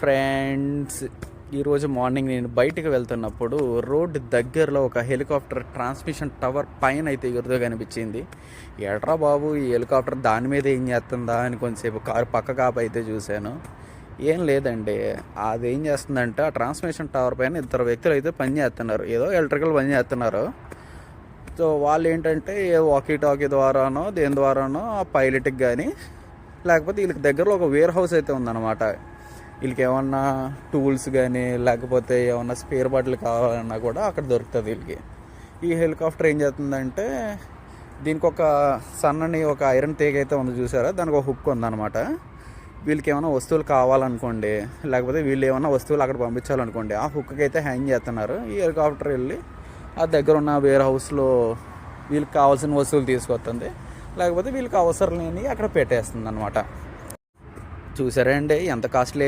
Friends ఈరోజు morning నేను బయటికి వెళ్తున్నప్పుడు రోడ్ దగ్గరలో ఒక హెలికాప్టర్ ట్రాన్స్మిషన్ టవర్ పైన అయితే ఎగురుతో కనిపించింది. ఎట్రా బాబు ఈ హెలికాప్టర్ దాని మీద ఏం చేస్తుందా అని కొంచెంసేపు కారు పక్క కాప అయితే చూశాను. ఏం లేదండి అది ఏం చేస్తుందంటే ఆ ట్రాన్స్మిషన్ టవర్ పైన ఇద్దరు వ్యక్తులు అయితే పని చేస్తున్నారు. ఏదో ఎలక్ట్రికల్ పని చేస్తున్నారు. సో వాళ్ళు ఏంటంటే ఏ వాకీ టాకీ ద్వారానో దేని ద్వారానో ఆ పైలట్కి కానీ లేకపోతే వీళ్ళకి దగ్గరలో ఒక వేర్ హౌస్ అయితే ఉందన్నమాట. వీళ్ళకి ఏమన్నా టూల్స్ కానీ లేకపోతే ఏమన్నా స్పేర్ బాటిల్ కావాలన్నా కూడా అక్కడ దొరుకుతుంది వీళ్ళకి. ఈ హెలికాప్టర్ ఏం చేస్తుందంటే దీనికి ఒక సన్నని ఒక ఐరన్ తీగ అయితే ఉంది చూసారా? దానికి ఒక హుక్ ఉందన్నమాట. వీళ్ళకి ఏమైనా వస్తువులు కావాలనుకోండి లేకపోతే వీళ్ళు ఏమైనా వస్తువులు అక్కడ పంపించాలనుకోండి ఆ హుక్కి అయితే హ్యాంగ్ చేస్తున్నారు. ఈ హెలికాప్టర్ వెళ్ళి ఆ దగ్గర ఉన్న వేర్ హౌస్లో వీళ్ళకి కావాల్సిన వస్తువులు తీసుకొస్తుంది. లేకపోతే వీళ్ళకి అవసరం లేని అక్కడ పెట్టేస్తుంది అనమాట చూసారా అండి? ఎంత కాస్ట్లీ